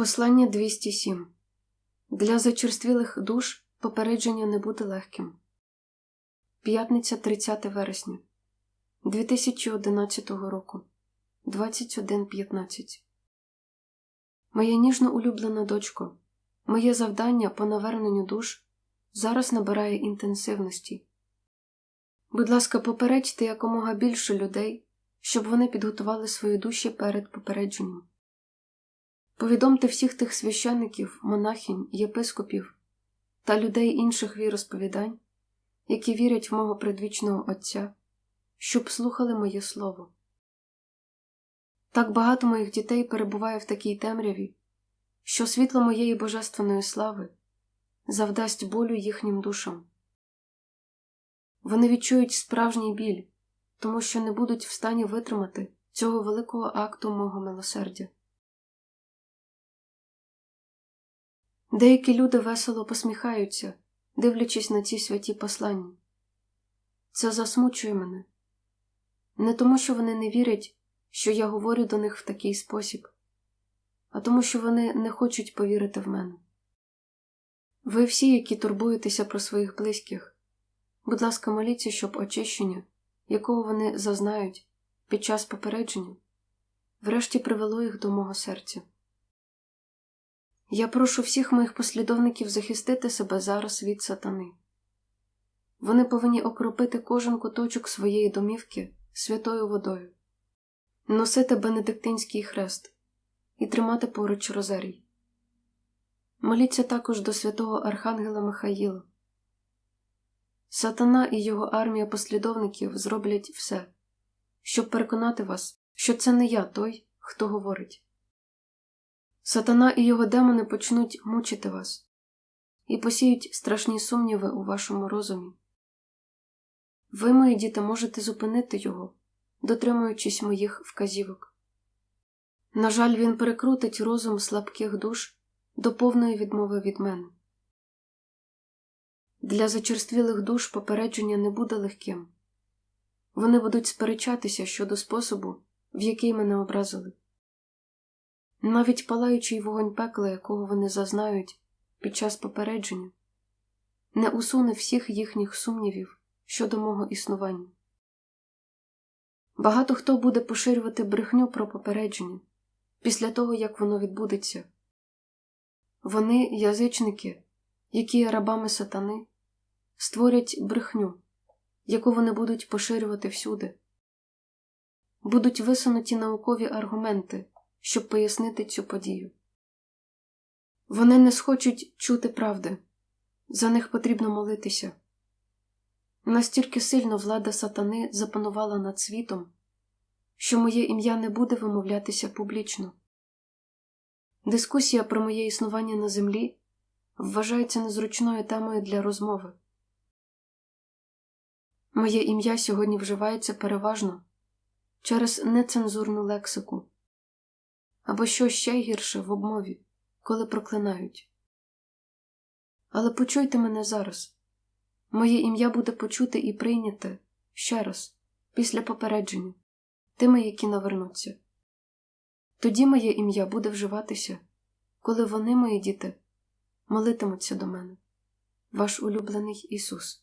Послання 207 Для зачерствілих душ попередження не буде легким. П'ятниця 30 вересня 2011 року 21.15 Моя ніжно улюблена дочко, моє завдання по наверненню душ зараз набирає інтенсивності. Будь ласка, попередьте якомога більше людей, щоб вони підготували свої душі перед попередженням. Повідомте всіх тих священиків, монахінь, єпископів та людей інших віросповідань, які вірять в мого предвічного Отця, щоб слухали моє слово. Так багато моїх дітей перебуває в такій темряві, що світло моєї божественної слави завдасть болю їхнім душам. Вони відчують справжній біль, тому що не будуть в стані витримати цього великого акту мого милосердя. Деякі люди весело посміхаються, дивлячись на ці святі послання. Це засмучує мене не тому, що вони не вірять, що я говорю до них в такий спосіб, а тому, що вони не хочуть повірити в мене. Ви всі, які турбуєтеся про своїх близьких, будь ласка, моліться, щоб очищення, якого вони зазнають під час попередження, врешті привело їх до мого серця. Я прошу всіх моїх послідовників захистити себе зараз від сатани. Вони повинні окропити кожен куточок своєї домівки святою водою, носити бенедиктинський хрест і тримати поруч розарій. Моліться також до святого Архангела Михаїла. Сатана і його армія послідовників зроблять все, щоб переконати вас, що це не я той, хто говорить. Сатана і його демони почнуть мучити вас і посіють страшні сумніви у вашому розумі. Ви, мої діти, можете зупинити його, дотримуючись моїх вказівок. На жаль, він перекрутить розум слабких душ до повної відмови від мене. Для зачерствілих душ попередження не буде легким. Вони будуть сперечатися щодо способу, в який мене образили. Навіть палаючий вогонь пекла, якого вони зазнають під час попередження, не усуне всіх їхніх сумнівів щодо мого існування. Багато хто буде поширювати брехню про попередження після того, як воно відбудеться. Вони, язичники, які є рабами сатани, створять брехню, яку вони будуть поширювати всюди, будуть висунуті наукові аргументи щоб пояснити цю подію. Вони не схочуть чути правди, за них потрібно молитися. Настільки сильно влада сатани запанувала над світом, що моє ім'я не буде вимовлятися публічно. Дискусія про моє існування на землі вважається незручною темою для розмови. Моє ім'я сьогодні вживається переважно через нецензурну лексику або що ще гірше в обмові, коли проклинають. Але почуйте мене зараз моє ім'я буде почуте і прийняте ще раз, після попередження, тими, які навернуться. Тоді моє ім'я буде вживатися, коли вони, мої діти, молитимуться до мене, ваш улюблений Ісус.